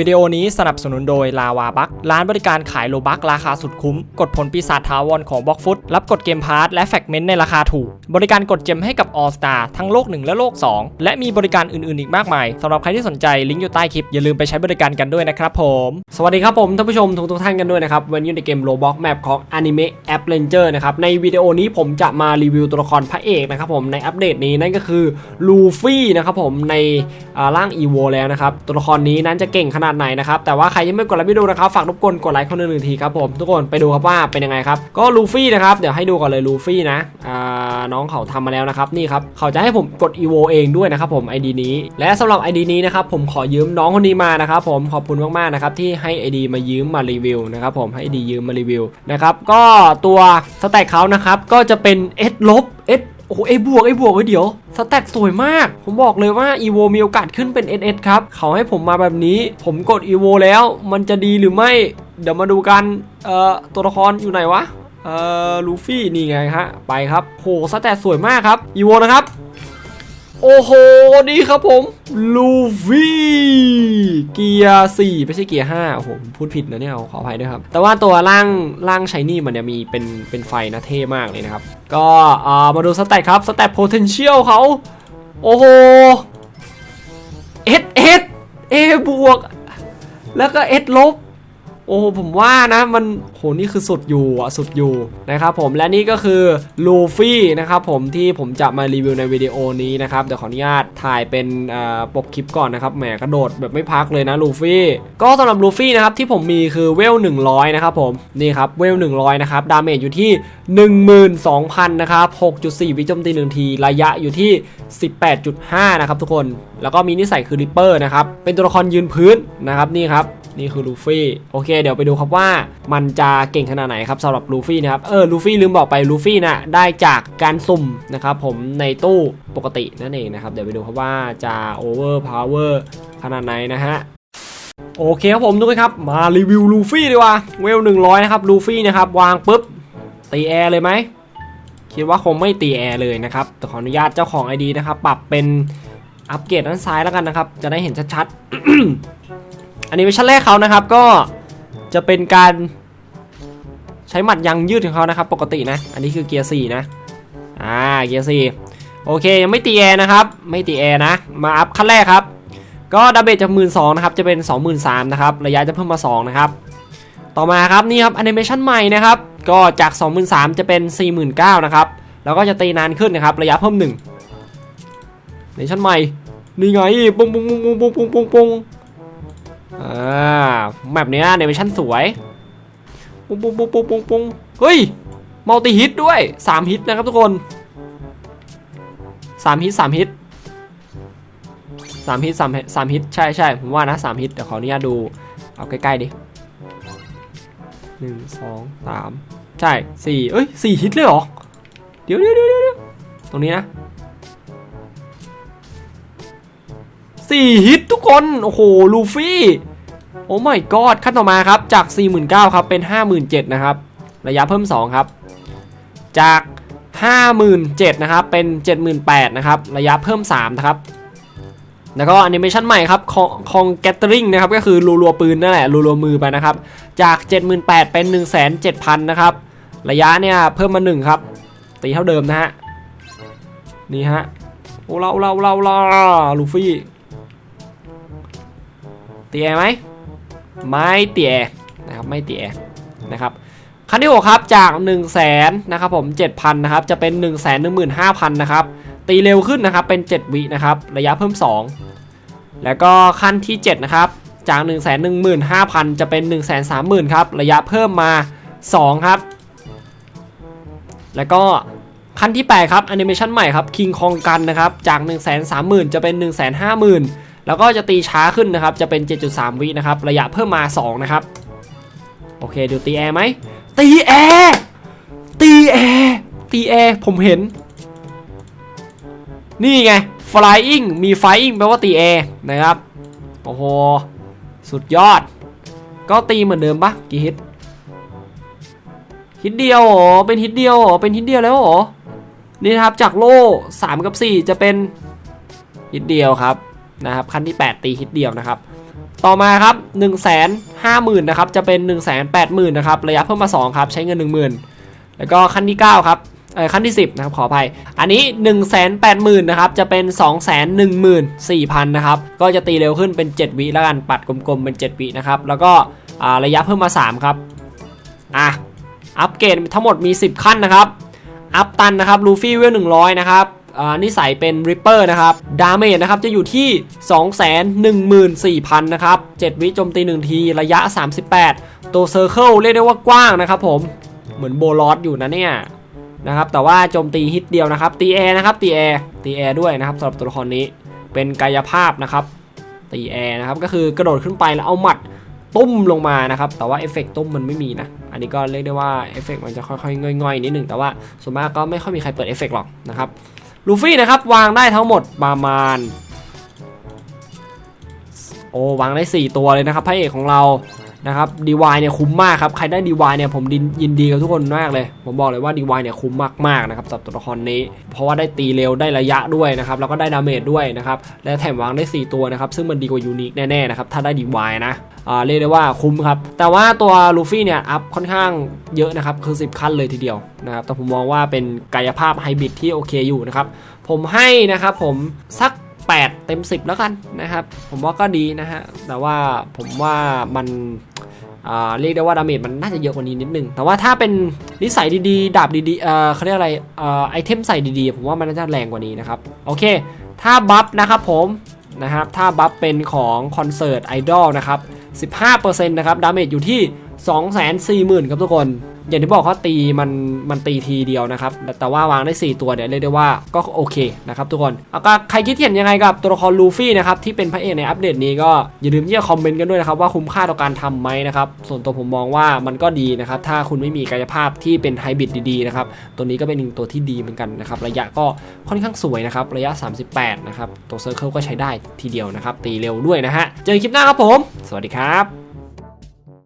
วิดีโอนี้สนับสนุนโดยลาวาบัคร้านบริการขายโลบักราคาสุดคุ้ม กดผลปีศาจทาวรของบล็อกฟุตรับกดเกมพาร์ทและแฟกเมนต์ในราคาถูก บริการกดเจมให้กับ All Star ทั้งโลก 1 และโลก 2 และมีบริการอื่นๆอีกมากมายสำหรับใครที่สนใจลิงก์อยู่ใต้คลิป อย่าลืมไปใช้บริการกันด้วยนะครับผม สวัสดีครับผมท่านผู้ชมทุกทุกท่านกันด้วยนะครับวันนี้อยู่ในเกมโลบ็อกแมปของ Anime App Ranger นะครับในวิดีโอนี้ผมจะมารีวิวตัวละครพระเอกนะครับผมในอัปเดตนี้นั่นก็คือลูฟี่นะครับผมในร่าง EVO แล้วนะครับตัวละครนี้นั้นจะเก่งขนาดไหนนะครับแต่ว่าใครยังไม่กดไลค์วิดีโอนะครับฝากรบกวนกดไลค์คนหนึ่งทีครับผมทุกคนไปดูครับว่าเป็นยังไงครับก็ลูฟี่นะครับเดี๋ยวให้ดูก่อนเลยลูฟี่นะอ่าน้องเขาทำมาแล้วนะครับนี่ครับเขาจะให้ผมกด EVO เองด้วยนะครับผม ID นี้ และสำหรับ ID นี้นะครับผมขอยืมน้องคนนี้มานะครับผมขอบคุณมากๆนะครับที่ให้ ID มายืมมารีวิวนะครับผมให้ ID ยืมมารีวิวนะครับก็ตัวสแต็กเขานะครับก็จะเป็น S ลบ S โอ้โห A บวกไอ้บวกไว้เดี๋ยวสแต็กสวยมาก ผมบอกเลยว่าอีโวมีโอกาสขึ้นเป็น NS ครับ เขาให้ผมมาแบบนี้ผมกดอีโวแล้วมันจะดีหรือไม่ เดี๋ยวมาดูกันเอ่อตัวละครอยู่ไหนวะเอ่อลูฟี่นี่ไงฮะไปครับโหสแต็กสวยมากครับอีโวนะครับ โอ้โห นี่ครับผม ลูฟี่ เกียร์4ไม่ใช่เกียร์5โอ้โหผมพูดผิดนะเนี่ย ขออภัยด้วยครับ แต่ว่าตัวร่างร่างชายนี่มันเนี่ยมีเป็นเป็นไฟนะเท่มากเลยนะครับ ก็มาดูสแตทครับสแตท potential เขา โอ้โห S S A บวก แล้วก็ S ลบ โอ้โหผมว่านะมันโหนี่คือสุดอยู่อะสุดอยู่นะครับผมและนี่ก็คือลูฟี่นะครับผมที่ผมจะมารีวิวในวิดีโอนี้นะครับเดี๋ยวขออนุญาตถ่ายเป็นปกคลิปก่อนนะครับแหมกระโดดแบบไม่พักเลยนะลูฟี่ก็สำหรับลูฟี่นะครับที่ผมมีคือเวล100นะครับผมนี่ครับเวล100นะครับดาเมจอยู่ที่ 12,000นะครับ6.4 วิโจมตีหนึ่งทีระยะอยู่ที่ 18.5 นะครับทุกคน แล้วก็มีนิสัยคือริปเปอร์นะครับเป็นตัวละครยืนพื้นนะครับนี่ครับ นี่คือลูฟี่โอเค เดี๋ยวไปดูครับว่ามันจะเก่งขนาดไหนครับสำหรับลูฟี่นะครับเออลูฟี่ลืมบอกไปลูฟี่นะได้จากการสุ่มนะครับผมในตู้ปกตินั่นเองนะครับเดี๋ยวไปดูครับว่าจะโอเวอร์พาวเวอร์ขนาดไหนนะฮะโอเคครับผมทุกคนครับมารีวิวลูฟี่ดีกว่าเวล100นะครับลูฟี่นะครับวางปุ๊บตีแอร์เลยไหมคิดว่าคงไม่ตีแอร์เลยนะครับแต่ขออนุญาตเจ้าของ ID นะครับปรับเป็นอัปเกรดด้านซ้ายแล้วกันนะครับ จะได้เห็นชัดๆ อันนี้เวอร์ชันแรกเขานะครับก็จะเป็นการใช้หมัดยังยืดของเขานะครับ ปกตินะ อันนี้คือเกียร์สี่นะ อ่า เกียร์สี่โอเค ยังไม่ตีแอร์นะครับ ไม่ตีแอร์นะ มาอัพขั้นแรกครับ ก็ดาเมจจะกหมื่นสองนะครับ จะเป็นสองหมื่นสามนะครับ ระยะจะเพิ่มมาสองนะครับ ต่อมาครับนี่ครับแอนิเมชันใหม่นะครับ ก็จากสองหมื่นสามจะเป็นสี่หมื่นเก้านะครับ แล้วก็จะตีนานขึ้นนะครับ ระยะเพิ่มหนึ่งแอนิเมชันใหม่ นี่ไงปุ้งปุ้งปุ้งปุ้งปุ้งปุ้งปุ้ง อ่าแบบเนี้ยเนเวชั่นสวยปุ้งปุ้งปุ้งปุ้งปุ้งปุ้งเฮ้ยมัลติฮิตด้วย3ฮิตนะครับทุกคน3ฮิต3ฮิต3ฮิต3ฮิต3ฮิตใช่ใช่ผมว่านะ3ฮิตเดี๋ยวขออนุญาตดูเอาใกล้ๆดิหนึ่งสองสามใช่สี่เอ้ยสี่ฮิตเลยเหรอ เดี๋ยวเดี๋ยวเดี๋ยวเดี๋ยวตรงนี้นะ สี่ฮิตทุกคน โอ้โห ลูฟี่ โอ้ my god ขั้นต่อมาครับ จาก 49,000ครับ เป็น 57,000นะครับ ระยะเพิ่ม 2 ครับ จาก 57,000นะครับ เป็น 78,000นะครับ ระยะเพิ่ม 3 นะครับ แล้วก็แอนิเมชันใหม่ครับ คองแกตริงนะครับ ก็คือรัวรัวๆปืนนั่นแหละรัวรัวๆมือไปนะครับ จาก 78,000 เป็น 17,000นะครับ ระยะเนี่ยเพิ่มมา 1 ครับ ตีเท่าเดิมนะฮะ นี่ฮะ โอ้เราเราเราเราลูฟี่ ตีแอร์ไหมไม่เตีแอร์นะครับไม่เตีแอร์นะครับขั้นที่6ครับจาก 1 0 0 0 0แสนนะครับผม 7,000นะครับจะเป็น 1 1 5 0 0 0นะครับตีเร็วขึ้นนะครับเป็น 7 วินะครับระยะเพิ่ม 2 แล้วก็ขั้นที่7นะครับจาก 1 1 5 0 0 0 จะเป็น 1 3 0 0 0 0ครับระยะเพิ่มมา 2 ครับ แล้วก็ขั้นที่ 8 ครับแอนิเมชันใหม่ครับคิงคองกันนะครับจาก 1 3 0 0 0 0 จะเป็น 1 5 0 0 0 0 แล้วก็จะตีช้าขึ้นนะครับ จะเป็น 7.3 วินะครับ ระยะเพิ่มมา 2 นะครับ โอเคดูตีแอร์ไหม ตีแอร์ ตีแอร์ ตีแอร์ ผมเห็น นี่ไง flying มี flying แปลว่าตีแอร์นะครับ โอ้โห สุดยอด ก็ตีเหมือนเดิมปะกี่ฮิต ฮิตเดียวเหรอเป็นฮิตเดียวเหรอเป็นฮิตเดียวแล้วเหรอนี่นะครับจากโล่ 3 กับ 4 จะเป็นฮิตเดียวครับ นะครับขั้นที่ 8 ตีฮิตเดียวนะครับ ต่อมาครับ1 5 0 0 0 0นะครับจะเป็น 1 8 0 0 0 0นะครับระยะเพิ่มมา 2 ครับใช้เงิน 10,000 แล้วก็ขั้นที่ 9 ครับเออขั้นที่ 10นะครับขออภัย อันนี้ 1 8 0 0 0 0นะครับจะเป็น 2 1 4 0 0 0นะครับก็จะตีเร็วขึ้นเป็น 7 วิแล้วกันปัดกลมๆเป็น 7 วินะครับแล้วก็ระยะเพิ่มมา 3 ครับอะอัปเกรดทั้งหมดมี 10 ขั้นนะครับ อัพตันนะครับลูฟี่เวล100 นะครับ นิสัยเป็นริปเปอร์นะครับ ดาเมจนะครับจะอยู่ที่ 214,000 นะครับ 7 วิโจมตี 1 ทีระยะ 38 ตัวเซอร์เคิลเรียกได้ว่ากว้างนะครับผม เหมือนโบลอสอยู่นะเนี่ยนะครับแต่ว่าโจมตีฮิตเดียวนะครับ ตีแอร์นะครับตีแอร์ตีแอร์ด้วยนะครับสำหรับตัวละครนี้เป็นกายภาพนะครับ ตีแอร์นะครับก็คือกระโดดขึ้นไปแล้วเอาหมัดตุ้มลงมานะครับ แต่ว่าเอฟเฟกต์ตุ้มมันไม่มีนะ อันนี้ก็เรียกได้ว่าเอฟเฟกต์มันจะค่อยๆง่อยๆนิดหนึ่งแต่ว่าส่วนมากก็ไม่ค่อยมีใครเปิดเอฟเฟกหรอกนะครับ ลูฟี่นะครับวางได้ทั้งหมดประมาณ โอ้วางได้ 4 ตัวเลยนะครับพระเอกของเรา นะครับดีวายเนี่ยคุ้มมากครับ ใครได้ดีวายเนี่ยผมยินดีกับทุกคนมากเลย ผมบอกเลยว่าดีวายเนี่ยคุ้มมากๆนะครับสำหรับตัวละครนี้ เพราะว่าได้ตีเร็วได้ระยะด้วยนะครับ แล้วก็ได้ดาเมจด้วยนะครับ และแถมวางได้ 4 ตัวนะครับ ซึ่งมันดีกว่ายูนิคแน่ๆนะครับ ถ้าได้ดีวายนะอ่าเรียกได้ว่าคุ้มครับ แต่ว่าตัวลูฟี่เนี่ยอัพค่อนข้างเยอะนะครับ คือ 10 ขั้นเลยทีเดียวนะครับ แต่ผมมองว่าเป็นกายภาพไฮบริดที่โอเคอยู่นะครับ ผมให้นะครับผมสัก 8 เต็ม 10 แล้วกันนะครับ ผมว่าก็ดีนะฮะ แต่ว่าผมว่ามันอ่าเรียกได้ว่าดาเมจมันน่าจะเยอะกว่านี้นิดนึง แต่ว่าถ้าเป็นนิสัยดีๆ ดาบดีๆเอ่อเขาเรียกอะไรอ่อไอเทมใส่ดีๆ ผมว่ามันน่าจะแรงกว่านี้นะครับ โอเค ถ้าบัฟนะครับผมนะครับถ้าบัฟเป็นของคอนเสิร์ตไอดอลนะครับ 15%นะครับ ดาเมจอยู่ที่ 240,000 ครับทุกคน อย่างที่บอกเขาตีมันมันตีทีเดียวนะครับ แต่ว่าวางได้ 4 ตัวเนี่ยเรียกได้ว่าก็โอเคนะครับทุกคนเอาก็ใครคิดเห็นยังไงกับตัวละครลูฟี่นะครับที่เป็นพระเอกในอัปเดตนี้ก็อย่าลืมที่จะคอมเมนต์กันด้วยนะครับว่าคุ้มค่าต่อการทำไหมนะครับส่วนตัวผมมองว่ามันก็ดีนะครับถ้าคุณไม่มีกายภาพที่เป็นไฮบริดดีๆนะครับตัวนี้ก็เป็นหนึ่งตัวที่ดีเหมือนกันนะครับระยะก็ค่อนข้างสวยนะครับระยะ 38นะครับตัวเซอร์เคิลก็ใช้ได้ทีเดียวนะครับตีเร็วด้วยนะฮะเจอกันคลิปหน้าครับผม สวัสดีครับ